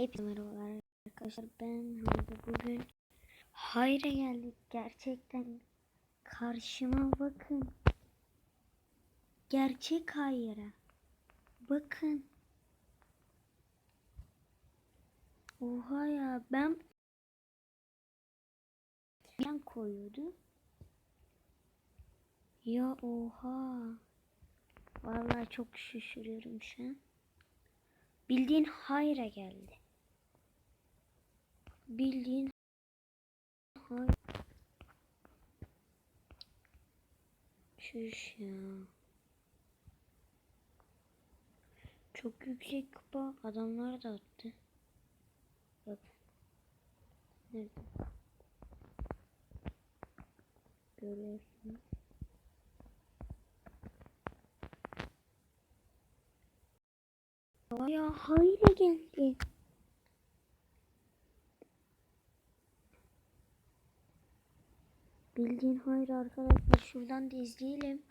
Hepinize merhabalar arkadaşlar. Ben Hamza. Bugün Hayra geldik. Gerçekten karşıma bakın. Gerçek Hayra bakın. Oha ya ben ben koyuyordu ya oha. Vallahi çok şaşırıyorum şu an. Bildiğin Hayra geldi. Bildiğin Hayra. Şuş ya. Çok yüksek kupa adamlar da attı. Bak. Nerede? Görüyorsunuz. Ya hayır geldi. Bildiğin hayır arkadaşlar şuradan da izleyelim.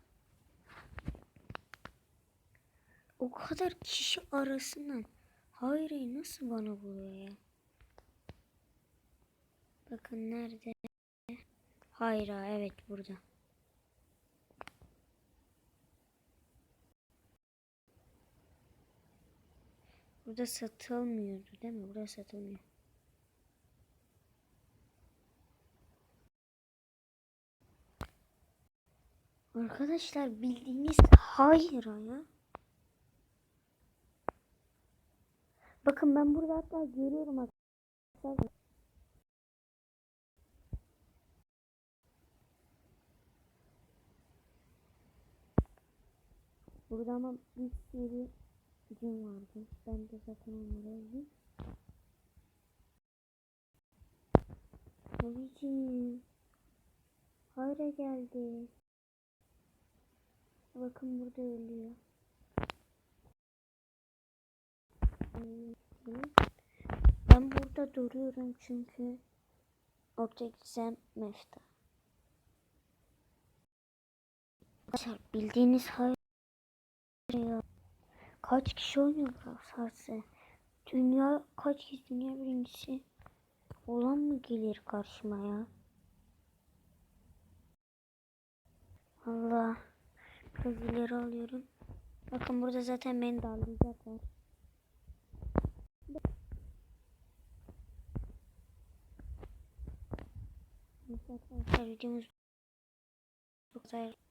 O kadar kişi arasından Hayri'yi nasıl bana buluyor ya? Bakın nerede? Hayra evet burada. Burada satılmıyordu değil mi? Burada satılmıyor. Arkadaşlar bildiğiniz hayır ya. Bakın ben burada hatta görüyorum arkadaşlar. Burada ama bir sürü cin vardı. Ben de zaten onları öldüm. Babacığım. Hayra geldi. Bakın burada ölüyor. Ben burada duruyorum çünkü Objectsem mefta. Arkadaşlar bildiğiniz hayır ya. Kaç kişi oynuyor Brawl Dünya kaç kişi dünya birincisi olan mı gelir karşıma ya? Allah. İleri alıyorum. Bakın burada zaten beni darlayacaklar. Arkadaşlar videomuz bu kadar.